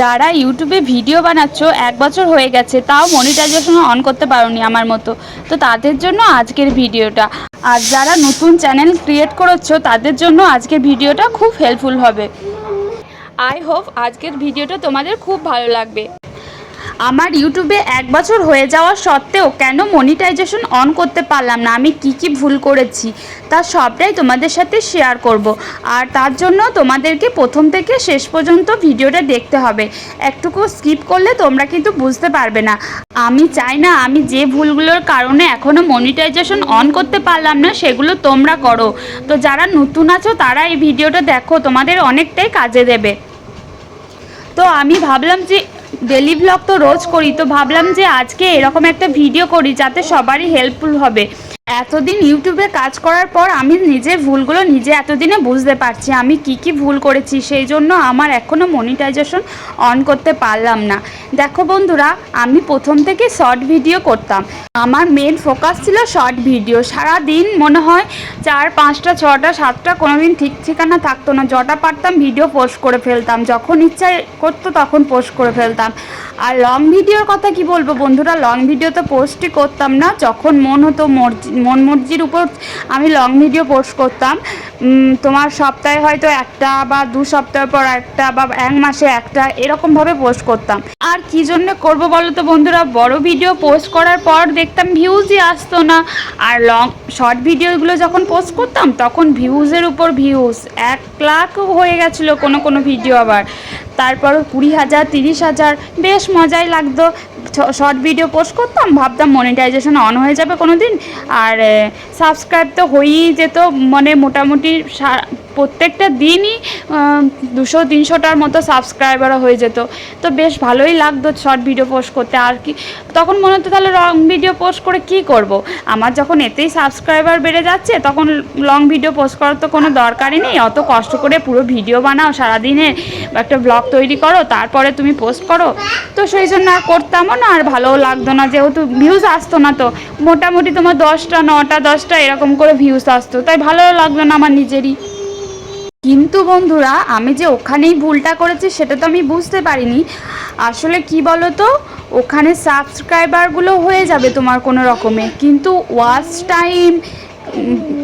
যারা ইউটিউবে ভিডিও বানাচ্ছ, এক বছর হয়ে গেছে, তাও মনিটাইজেশন অন করতে পারোনি আমার মতো। তো তাদের জন্য আজকের ভিডিওটা। আর যারা নতুন চ্যানেল ক্রিয়েট করেছ, তাদের জন্য আজকের ভিডিওটা খুব হেল্পফুল হবে। আই হোপ আজকের ভিডিওটা তোমাদের খুব ভালো লাগবে। আমার ইউটিউবে এক বছর হয়ে যাওয়া সত্ত্বেও কেন মনিটাইজেশন অন করতে পারলাম না? আমি কি কি ভুল করেছি? তা সবটাই তোমাদের সাথে শেয়ার করব। আর তার জন্য তোমাদেরকে প্রথম থেকে শেষ পর্যন্ত ভিডিওটা দেখতে হবে। একটুকু স্কিপ করলে তোমরা কিন্তু বুঝতে পারবে না। আমি চাই না আমি যে ভুলগুলোর কারণে এখনও মনিটাইজেশন অন করতে পারলাম না, সেগুলো তোমরা করো। তো যারা নতুন আছো, তারা এই ভিডিওটা দেখো, তোমাদের অনেকটাই কাজে দেবে। তো আমি ভাবলাম যে ডেলি ব্লগ তো রোজ করি, তো ভাবলাম যে আজকে এরকম একটা ভিডিও করি যাতে সবারই হেল্পফুল হবে। এতদিন ইউটিউবে কাজ করার পর আমি নিজের ভুলগুলো নিজে এতদিনে বুঝতে পারছি, আমি কি কি ভুল করেছি, সেই জন্য আমার এখনও মনিটাইজেশন অন করতে পারলাম না। দেখো বন্ধুরা, আমি প্রথম থেকে শর্ট ভিডিও করতাম। আমার মেন ফোকাস ছিল শর্ট ভিডিও সারা দিন মনে হয় চার, পাঁচটা, ছটা, সাতটা কোনো দিন ঠিক ঠিকানা থাকতো না। যটা পারতাম ভিডিও পোস্ট করে ফেলতাম। যখন ইচ্ছা করতো তখন পোস্ট করে ফেলতাম। আর লং ভিডিওর কথা কি বলব বন্ধুরা? লং ভিডিও তো পোস্টই করতাম না। যখন মন হতো মর্জি মন মর্জির উপর আমি লং ভিডিও পোস্ট করতাম। তোমার সপ্তাহে হয়তো একটা বা দু সপ্তাহ পর একটা বা এক মাসে একটা এরকমভাবে পোস্ট করতাম। আর কি জন্য করব বলো তো বন্ধুরা? বড় ভিডিও পোস্ট করার পর দেখতাম ভিউজই আসতো না। আর লং শর্ট ভিডিওগুলো যখন পোস্ট করতাম, তখন ভিউজের উপর ভিউজ এক লাখ হয়ে গেছিল কোনো কোনো ভিডিও আবার। তারপর কুড়ি হাজার, তিরিশ হাজার, বেশ মজাই লাগতো। শর্ট ভিডিও পোস্ট করতাম, ভাবতাম মনিটাইজেশন অন হয়ে যাবে কোনো দিন আর সাবস্ক্রাইব তো হয়েই যেত মানে মোটামুটি প্রত্যেকটা দিনই দুশো, তিনশোটার মতো সাবস্ক্রাইবারও হয়ে যেত। তো বেশ ভালোই লাগতো শর্ট ভিডিও পোস্ট করতে। আর কি, তখন মনে হতো তাহলে লং ভিডিও পোস্ট করে কি করব। আমার যখন এতেই সাবস্ক্রাইবার বেড়ে যাচ্ছে, তখন লং ভিডিও পোস্ট করার তো কোনো দরকারই নেই। অত কষ্ট করে পুরো ভিডিও বানাও, সারাদিনে একটা ব্লগ তৈরি করো, তারপরে তুমি পোস্ট করো। তো সেই জন্য আর করতামও না, আর ভালোও লাগতো না। যেহেতু ভিউজ আসতো না তো, মোটামুটি তোমার দশটা, নটা, দশটা এরকম করে ভিউজ আসতো। তাই ভালোও লাগতো না আমার নিজেরই। কিন্তু বন্ধুরা, আমি যে ওখানেই ভুলটা করেছি সেটা তো আমি বুঝতে পারিনি। আসলে কি বলো তো ওখানে সাবস্ক্রাইবারগুলো হয়ে যাবে তোমার কোনো রকমে। কিন্তু ওয়াচ টাইম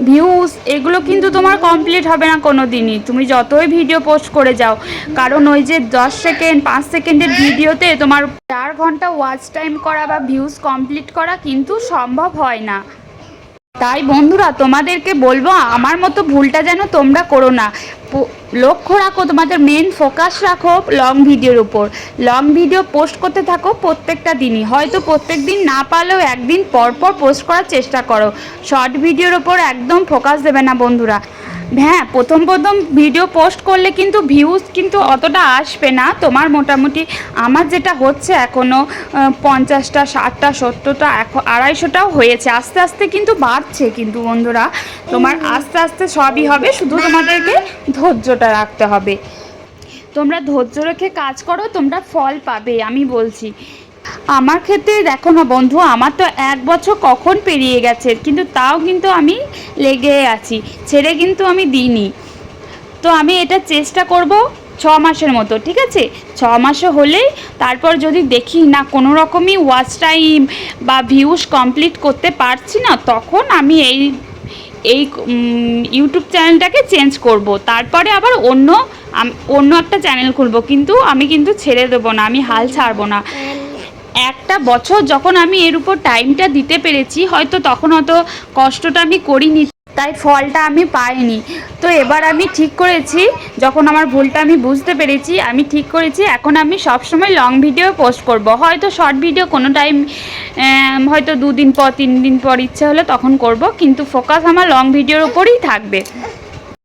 ভিউজ এগুলো কিন্তু তোমার কমপ্লিট হবে না কোনো দিনই তুমি যতই ভিডিও পোস্ট করে যাও, কারণ ওই যে দশ সেকেন্ড পাঁচ সেকেন্ডের ভিডিওতে তোমার চার ঘণ্টা ওয়াচ টাইম করা বা ভিউজ কমপ্লিট করা কিন্তু সম্ভব হয় না। তাই বন্ধুরা, তোমাদেরকে বলব, আমার মতো ভুলটা যেন তোমরা করো না। লক্ষ্য রাখো, তোমাদের মেন ফোকাস রাখো লং ভিডিওর উপর। লং ভিডিও পোস্ট করতে থাকো প্রত্যেকটা দিনই। হয়তো প্রত্যেক দিন না পারলেও একদিন পরপর পর পোস্ট করার চেষ্টা করো। শর্ট ভিডিওর উপর একদম ফোকাস দেবে না বন্ধুরা। হ্যাঁ প্রথম প্রথম ভিডিও পোস্ট করলে কিন্তু ভিউজ কিন্তু অতটা আসবে না। তোমার মোটামুটি আমার যেটা হচ্ছে এখনও পঞ্চাশটা ষাটটা সত্তরটা এখন আড়াইশোটাও হয়েছে। আস্তে আস্তে কিন্তু বাড়ছে কিন্তু বন্ধুরা। তোমার আস্তে আস্তে সবই হবে শুধু তোমাদেরকে ধৈর্যটা রাখতে হবে। তোমরা ধৈর্য রেখে কাজ করো তোমরা ফল পাবে আমি বলছি। আমার ক্ষেত্রে দেখো না বন্ধু, আমার তো এক বছর কখন পেরিয়ে গেছে, কিন্তু তাও কিন্তু আমি লেগে আছি, ছেড়ে কিন্তু আমি দিইনি। তো আমি এটা চেষ্টা করব ছ মাসের মতো, ঠিক আছে? ছ মাসে হলেই তারপর যদি দেখি না কোনো রকমই ওয়াচ টাইম বা ভিউজ কমপ্লিট করতে পারছি না, তখন আমি এই এই ইউটিউব চ্যানেলটাকে চেঞ্জ করব। তারপরে আবার অন্য অন্য একটা চ্যানেল খুলব, কিন্তু আমি কিন্তু ছেড়ে দেবো না, আমি হাল ছাড়বো না। একটা বছর যখন আমি এর উপর টাইমটা দিতে পেরেছি, হয়তো তখন অত কষ্টটা আমি করিনি, তাই ফলটা আমি পাইনি। তো এবার আমি ঠিক করেছি, যখন আমার ভুলটা আমি বুঝতে পেরেছি, আমি ঠিক করেছি, এখন আমি সবসময় লং ভিডিও পোস্ট করব। হয়তো শর্ট ভিডিও কোনো টাইম হয়তো দুদিন পর, তিন দিন পর ইচ্ছে হলে তখন করব, কিন্তু ফোকাস আমার লং ভিডিওর উপরেই থাকবে।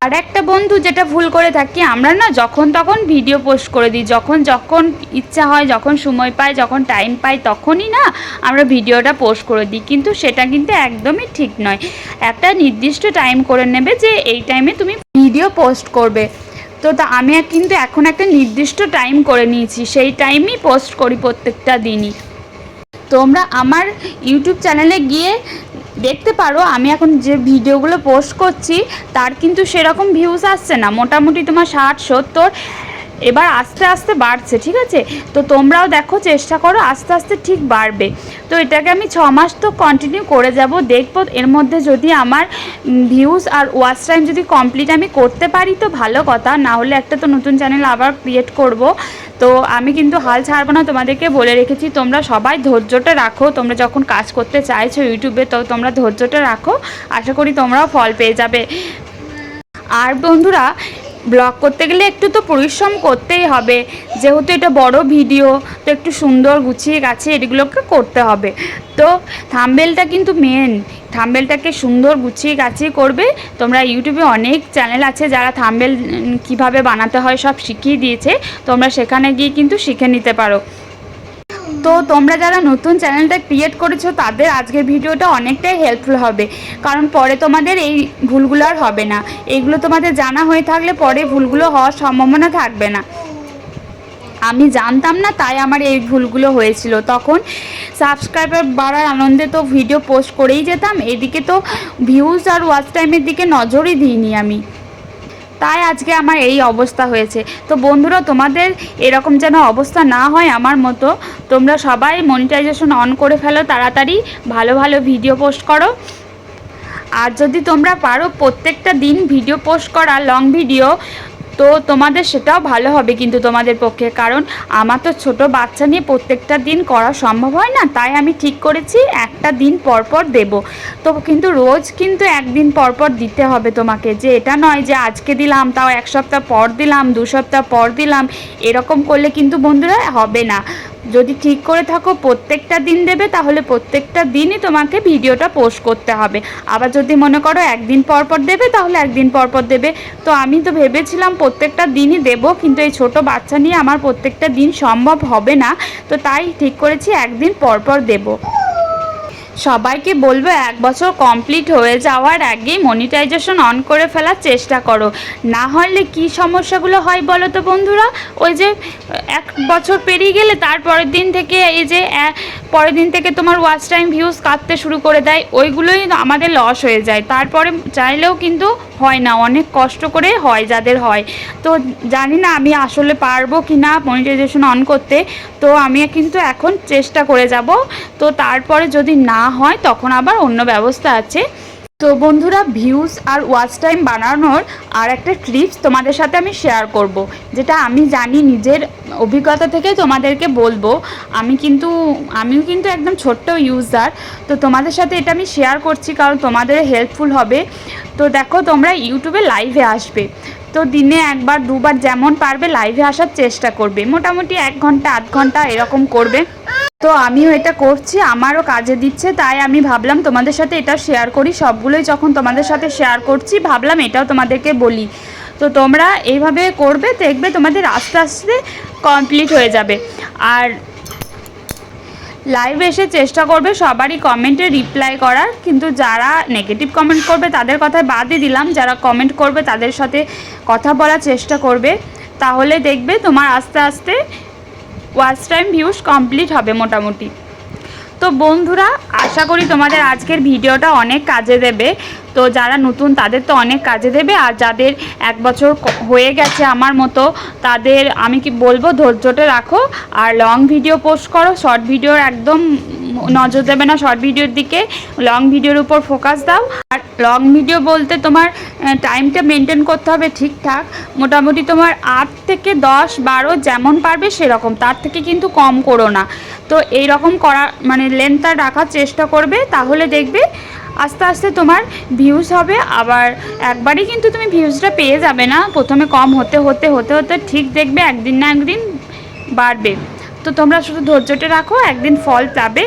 আর একটা বন্ধু যেটা ভুল করে থাকি, আমরা না যখন তখন ভিডিও পোস্ট করে দিই। যখন যখন ইচ্ছা হয়, যখন সময় পাই, যখন টাইম পাই, তখনই না আমরা ভিডিওটা পোস্ট করে দিই। কিন্তু সেটা কিন্তু একদমই ঠিক নয়। একটা নির্দিষ্ট টাইম করে নেবে যে এই টাইমে তুমি ভিডিও পোস্ট করবে। তো তা আমি কিন্তু এখন একটা নির্দিষ্ট টাইম করে নিয়েছি। সেই টাইমই পোস্ট করি প্রত্যেকটা দিনই। তোমরা আমার ইউটিউব চ্যানেলে গিয়ে দেখতে পারো, আমি এখন যে ভিডিওগুলো পোস্ট করছি, তার কিন্তু সেরকম ভিউজ আসছে না। মোটামুটি তোমার ষাট, সত্তর এবার আস্তে আস্তে বাড়ছে, ঠিক আছে? তো তোমরাও দেখো, চেষ্টা করো, আস্তে আস্তে ঠিক বাড়বে। তো এটাকে আমি ছ মাস তো কন্টিনিউ করে যাব। দেখব, এর মধ্যে যদি আমার ভিউজ আর ওয়াচ টাইম যদি কমপ্লিট আমি করতে পারি, তো ভালো কথা। না হলে একটা তো নতুন চ্যানেল আবার ক্রিয়েট করব। তো আমি কিন্তু হাল ছাড়বো না, তোমাদেরকে বলে রেখেছি, তোমরা সবাই ধৈর্যটা রাখো। তোমরা যখন কাজ করতে চাইছো ইউটিউবে, তো তোমরা ধৈর্যটা রাখো। আশা করি তোমরাও ফল পেয়ে যাবে। আর বন্ধুরা ব্লগ করতে গেলে একটু তো পরিশ্রম করতেই হবে। যেহেতু এটা বড় ভিডিও, তো একটু সুন্দর গুছিয়ে গাছে এগুলোকে করতে হবে। তো থাম্বেলটা কিন্তু মেন থাম্বেলটাকে সুন্দর গুছিয়ে গাছিয়ে করবে। তোমরা ইউটিউবে অনেক চ্যানেল আছে যারা থাম্বেল কীভাবে বানাতে হয় সব শিখিয়ে দিয়েছে। তোমরা সেখানে গিয়ে কিন্তু শিখে নিতে পারো। তো তোমরা যারা নতুন চ্যানেলটা ক্রিয়েট করেছ, তাদের আজকের ভিডিওটা অনেকটাই হেল্পফুল হবে। কারণ পরে তোমাদের এই ভুলগুলো আর হবে না। এগুলো তোমাদের জানা হয়ে থাকলে পরে ভুলগুলো হওয়ার সম্ভাবনা থাকবে না। আমি জানতাম না, তাই আমার এই ভুলগুলো হয়েছিল। তখন সাবস্ক্রাইবার বাড়ার আনন্দে তো ভিডিও পোস্ট করেই যেতাম। এদিকে তো ভিউজ আর ওয়াচ টাইমের দিকে নজরই দিইনি আমি। তাই আজকে আমার এই অবস্থা হয়েছে। তো বন্ধুরা, তোমাদের এরকম যেন অবস্থা না হয় আমার মতো, তোমরা সবাই মনিটাইজেশন অন করে ফেলো তাড়াতাড়ি, ভালো ভালো ভিডিও পোস্ট করো। আর যদি তোমরা পারো প্রত্যেকটা দিন ভিডিও পোস্ট করা লং ভিডিও তো তোমাদের সেটাও ভালো হবে কিন্তু তোমাদের পক্ষে। কারণ আমার তো ছোট বাচ্চা নিয়ে প্রত্যেকটা দিন করা সম্ভব হয় না, তাই আমি ঠিক করেছি, একটা দিন পরপর পর দেব। তো কিন্তু রোজ কিন্তু একদিন পরপর পর দিতে হবে তোমাকে, যে এটা নয় যে আজকে দিলাম, তাও এক সপ্তাহ পর দিলাম, দু সপ্তাহ পর দিলাম, এরকম করলে কিন্তু বন্ধুরা হবে না। যদি ঠিক করে থাকো, প্রত্যেকটা দিন দেবে, তাহলে প্রত্যেকটা দিনই তোমাকে ভিডিওটা পোস্ট করতে হবে। আবার যদি মনে করো একদিন পর পর দেবে, তাহলে একদিন পর পর দেবে। তো আমি তো ভেবেছিলাম প্রত্যেকটা দিনই দেব, কিন্তু এই ছোট বাচ্চা নিয়ে আমার প্রত্যেকটা দিন সম্ভব হবে না। তো তাই ঠিক করেছি, একদিন পর পর দেবো। সবাইকে বলব, এক বছর কমপ্লিট হয়ে যাওয়ার আগেই মনিটাইজেশন অন করে ফেলার চেষ্টা করো। না হলে কি সমস্যাগুলো হয় বলো তো বন্ধুরা? ওই যে, এক বছর পেরিয়ে গেলে তার পরের দিন থেকে এই যে পরের দিন থেকে তোমার ওয়াচ টাইম ভিউজ কাটতে শুরু করে দেয়, ওইগুলোই আমাদের লস হয়ে যায়। তারপরে চাইলেও কিন্তু হয় না, অনেক কষ্ট করে হয় যাদের হয়। তো জানি না আমি আসলে পারব কি না মনিটাইজেশন অন করতে, তো আমি কিন্তু এখন চেষ্টা করে যাব। তো তারপরে যদি না হয়, তখন আবার অন্য ব্যবস্থা আছে। তো বন্ধুরা ভিউজ আর ওয়াচ টাইম বানানোর আর একটা ট্রিপস তোমাদের সাথে আমি শেয়ার করব। যেটা আমি জানি নিজের অভিজ্ঞতা থেকে তোমাদেরকে বলব। আমি কিন্তু, আমিও কিন্তু একদম ছোট্ট ইউজার তো তোমাদের সাথে এটা আমি শেয়ার করছি কারণ তোমাদের হেল্পফুল হবে। তো দেখো, তোমরা ইউটিউবে লাইভে আসবে। তো দিনে একবার, দুবার যেমন পারবে লাইভে আসার চেষ্টা করবে। মোটামুটি এক ঘণ্টা, আধ ঘণ্টা এরকম করবে। তো আমিও এটা করছি, আমারও কাজে দিচ্ছে, তাই আমি ভাবলাম তোমাদের সাথে এটা শেয়ার করি, সবগুলোই যখন তোমাদের সাথে শেয়ার করছি, ভাবলাম এটাও তোমাদেরকে বলি। তো তোমরা এইভাবে করবে, দেখবে তোমাদের আস্তে আস্তে কমপ্লিট হয়ে যাবে। আর লাইভ এসে চেষ্টা করবে সবারই কমেন্টে রিপ্লাই করার, কিন্তু যারা নেগেটিভ কমেন্ট করবে, তাদের কথায় বাদই দিলাম, যারা কমেন্ট করবে তাদের সাথে কথা বলার চেষ্টা করবে। তাহলে দেখবে তোমার আস্তে আস্তে ওয়াচ টাইম ভিউস কমপ্লিট হবে মোটামুটি। তো বন্ধুরা, আশা করি তোমাদের আজকের ভিডিওটা অনেক কাজে দেবে। তো যারা নতুন, তাদের তো অনেক কাজে দেবে। আর যাদের এক বছর হয়ে গেছে আমার মতো, তাদের আমি কি বলব ধৈর্যটা রাখো। আর লং ভিডিও পোস্ট করো শর্ট ভিডিওর একদম নজর দেবে না শর্ট ভিডিওর দিকে লং ভিডিওর উপর ফোকাস দাও। আর লং ভিডিও বলতে তোমার টাইমটা মেনটেন করতে হবে ঠিকঠাক। মোটামুটি তোমার আট থেকে দশ, বারো যেমন পারবে সেরকম, তার থেকে কিন্তু কম করো না। তো এই রকম করা মানে লেন্থটা রাখার চেষ্টা করবে, তাহলে দেখবে আস্তে আস্তে তোমার ভিউজ হবে। আবার একবারই কিন্তু তুমি ভিউজটা পেয়ে যাবে না। প্রথমে কম হতে হতে হতে হতে ঠিক দেখবে একদিন না একদিন বাড়বে। তো তোমরা শুধু ধৈর্যটা রাখো, একদিন ফল পাবে।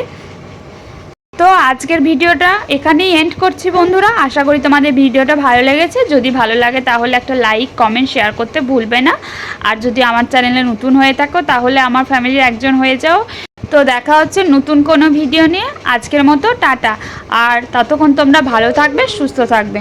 তো আজকের ভিডিওটা এখানেই এন্ড করছি বন্ধুরা। আশা করি তোমাদের ভিডিওটা ভালো লেগেছে। যদি ভালো লাগে তাহলে একটা লাইক কমেন্ট শেয়ার করতে ভুলবে না। আর যদি আমার চ্যানেলে নতুন হয়ে থাকো তাহলে আমার ফ্যামিলির একজন হয়ে যাও। তো দেখা হচ্ছে নতুন কোনো ভিডিও নিয়ে। আজকের মতো টাটা। আর ততক্ষণ তোমরা ভালো থাকবে, সুস্থ থাকবে।